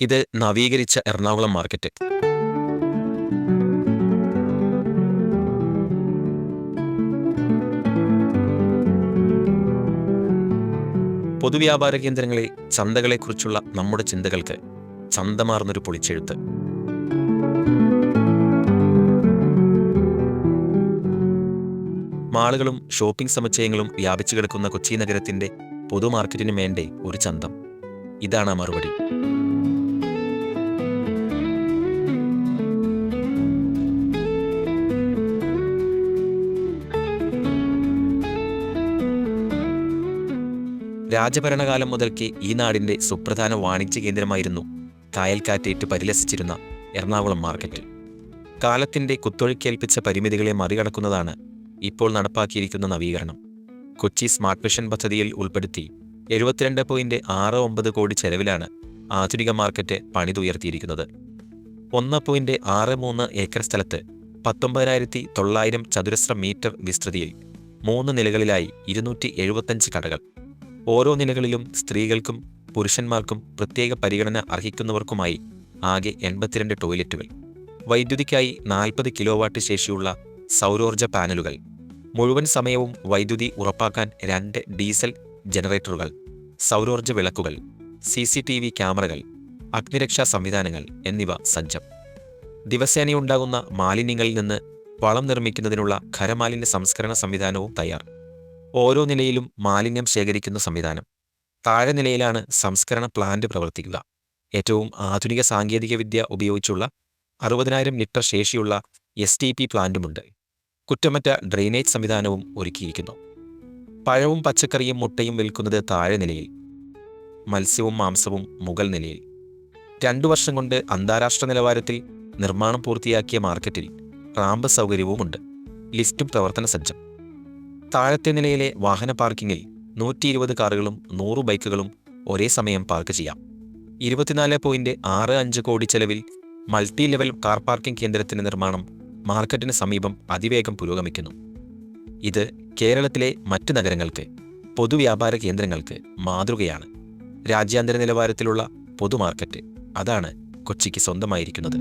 ഇത് നവീകരിച്ച എറണാകുളം മാർക്കറ്റ്. പൊതുവ്യാപാര കേന്ദ്രങ്ങളെ ചന്തകളെക്കുറിച്ചുള്ള നമ്മുടെ ചിന്തകൾക്ക് ചന്തമാർന്നൊരു പൊളിച്ചെഴുത്ത്. മാളുകളും ഷോപ്പിംഗ് സമുച്ചയങ്ങളും വ്യാപിച്ചു കിടക്കുന്ന കൊച്ചി നഗരത്തിന്റെ പൊതുമാർക്കറ്റിന് വേണ്ടേ ഒരു ചന്തം. ഇതാണ് മറുപടി. രാജഭരണകാലം മുതൽക്കേ ഈ നാടിന്റെ സുപ്രധാന വാണിജ്യ കേന്ദ്രമായിരുന്നു കായൽക്കാറ്റേറ്റ് പരിലസിച്ചിരുന്ന എറണാകുളം മാർക്കറ്റ്. കാലത്തിന്റെ കുത്തൊഴുക്കേൽപ്പിച്ച പരിമിതികളെ മറികടക്കുന്നതാണ് ഇപ്പോൾ നടപ്പാക്കിയിരിക്കുന്ന നവീകരണം. കൊച്ചി സ്മാർട്ട് വിഷൻ പദ്ധതിയിൽ ഉൾപ്പെടുത്തി എഴുപത്തിരണ്ട് പോയിന്റ് ആറ് ഒമ്പത് കോടി ചെലവിലാണ് ആധുനിക മാർക്കറ്റ് പണിതുയർത്തിയിരിക്കുന്നത്. ഒന്ന് പോയിന്റ് ആറ് മൂന്ന് ഏക്കർ സ്ഥലത്ത് പത്തൊമ്പതിനായിരത്തി തൊള്ളായിരം ചതുരശ്ര മീറ്റർ വിസ്തൃതിയിൽ മൂന്ന് നിലകളിലായി ഇരുന്നൂറ്റി എഴുപത്തഞ്ച് കടകൾ. ഓരോ നിലകളിലും സ്ത്രീകൾക്കും പുരുഷന്മാർക്കും പ്രത്യേക പരിഗണന അർഹിക്കുന്നവർക്കുമായി ആകെ എൺപത്തിരണ്ട് ടോയ്ലറ്റുകൾ. വൈദ്യുതിക്കായി നാൽപ്പത് കിലോവാട്ട് ശേഷിയുള്ള സൗരോർജ പാനലുകൾ. മുഴുവൻ സമയവും വൈദ്യുതി ഉറപ്പാക്കാൻ രണ്ട് ഡീസൽ ജനറേറ്ററുകൾ സൗരോർജ വിളക്കുകൾ സി സി ടി വി ക്യാമറകൾ അഗ്നിരക്ഷാ സംവിധാനങ്ങൾ എന്നിവ സജ്ജം. ദിവസേനയുണ്ടാകുന്ന മാലിന്യങ്ങളിൽ നിന്ന് വളം നിർമ്മിക്കുന്നതിനുള്ള ഖരമാലിന്യ സംസ്കരണ സംവിധാനവും തയ്യാർ. ഓരോ നിലയിലും മാലിന്യം ശേഖരിക്കുന്ന സംവിധാനം. താഴെ നിലയിലാണ് സംസ്കരണ പ്ലാന്റ് പ്രവർത്തിക്കുക. ഏറ്റവും ആധുനിക സാങ്കേതികവിദ്യ ഉപയോഗിച്ചുള്ള അറുപതിനായിരം ലിറ്റർ ശേഷിയുള്ള എസ് ടി പി പ്ലാന്റുമുണ്ട്. കുറ്റമറ്റ ഡ്രെയിനേജ് സംവിധാനവും ഒരുക്കിയിരിക്കുന്നു. പഴവും പച്ചക്കറിയും മുട്ടയും വിൽക്കുന്നത് താഴെ നിലയിൽ മത്സ്യവും മാംസവും മുകൾ നിലയിൽ. രണ്ടു വർഷം കൊണ്ട് അന്താരാഷ്ട്ര നിലവാരത്തിൽ നിർമ്മാണം പൂർത്തിയാക്കിയ മാർക്കറ്റിൽ റാമ്പ് സൗകര്യവുമുണ്ട്. ലിസ്റ്റും പ്രവർത്തന സജ്ജം താഴത്തെ നിലയിലെ വാഹന പാർക്കിങ്ങിൽ നൂറ്റി ഇരുപത് കാറുകളും നൂറ് ബൈക്കുകളും ഒരേ സമയം പാർക്ക് ചെയ്യാം. ഇരുപത്തിനാല് പോയിന്റ് ആറ് അഞ്ച് കോടി ചെലവിൽ മൾട്ടി ലെവൽ കാർ പാർക്കിംഗ് കേന്ദ്രത്തിന്റെ നിർമ്മാണം മാർക്കറ്റിന് സമീപം അതിവേഗം പുരോഗമിക്കുന്നു. ഇത് കേരളത്തിലെ മറ്റ് നഗരങ്ങൾക്ക് പൊതുവ്യാപാര കേന്ദ്രങ്ങൾക്ക് മാതൃകയാണ്. രാജ്യാന്തര നിലവാരത്തിലുള്ള പൊതുമാർക്കറ്റ് അതാണ് കൊച്ചിക്ക് സ്വന്തമായിരിക്കുന്നത്.